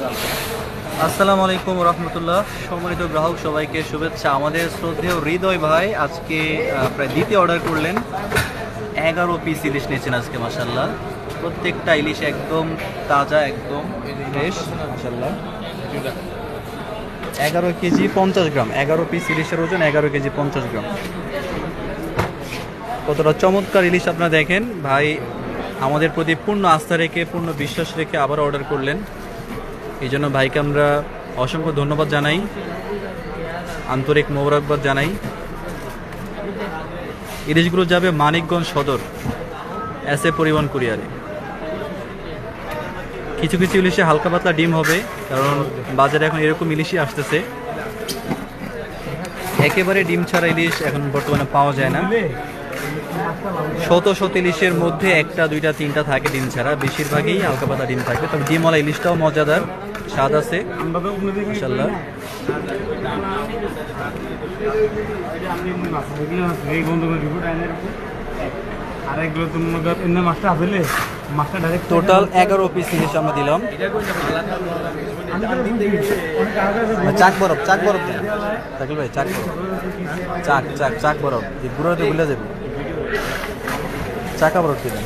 আসসালামু আলাইকুম রহমতুল্লাহ। সম্মানিত গ্রাহক সবাইকে শুভেচ্ছা। আমাদের শ্রদ্ধেয় হৃদয় ভাই আজকে প্রায় দ্বিতীয় অর্ডার করলেন। এগারো পিস ইলিশ নিয়েছেন আজকে মাসাল্লাহ প্রত্যেকটা ইলিশ একদম তাজা, একদম ফ্রেশ মাসাল্লাহ এগারো কেজি পঞ্চাশ গ্রাম। এগারো পিস ইলিশের ওজন এগারো কেজি পঞ্চাশ গ্রাম। কতটা চমৎকার ইলিশ আপনারা দেখেন। ভাই, আমাদের প্রতি পূর্ণ আস্থা রেখে, পূর্ণ বিশ্বাস রেখে আবার অর্ডার করলেন। এই জন্য ভাইকে আমরা অসংখ্য ধন্যবাদ জানাই। আন্তরিক মোবারকবাদ জানাই। ইলিশগুলো যাবে মানিকগঞ্জ সদর, এস এ পরিবহন কুরিয়ারে। কিছু কিছু ইলিশে হালকা পাতলা ডিম হবে, কারণ বাজারে এখন এরকম ইলিশই আসতেছে। একেবারে ডিম ছাড়া ইলিশ এখন বর্তমানে পাওয়া যায় না। শত শত ইলিশের মধ্যে একটা, দুইটা, তিনটা থাকে ডিম ছাড়া। বেশিরভাগই হালকা পাতা ডিম থাকে। তবে ডিমওয়ালা ইলিশটাও মজাদার, স্বাদ আছে ডাইরেক্ট টোটাল এগারো পিস ইলিশ আমরা দিলাম। চাক বরফ চাক বরফ। ভাই, চাক বরফ। চাক চাক চাক বরফ। গুঁড়োতে ভুলে যাবে। চাকা বরফ দিলেন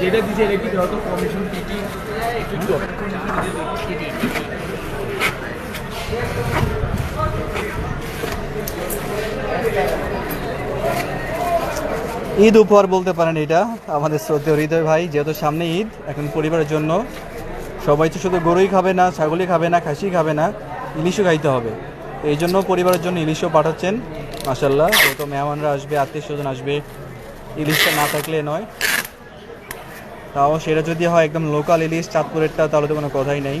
যেটা দিচ্ছে এটা কি হয়তো কমিশন টিটি একটু ঈদ উপহার বলতে পারেন এটা আমাদের শ্রদ্ধেয় হৃদয় ভাই যেহেতু সামনে ঈদ এখন পরিবারের জন্য সবাই তো শুধু গরুই খাবে না ছাগলই খাবে না খাসি খাবে না ইলিশও খাইতে হবে। এই জন্য পরিবারের জন্য ইলিশও পাঠাচ্ছেন মাসাল্লাহ যেহেতু মেহমানরা আসবে আত্মীয় স্বজন আসবে ইলিশটা না থাকলে নয়। তাও সেটা যদি হয় একদম লোকাল ইলিশ, চাঁদপুরেরটা, তাহলে তো কোনো কথাই নেই।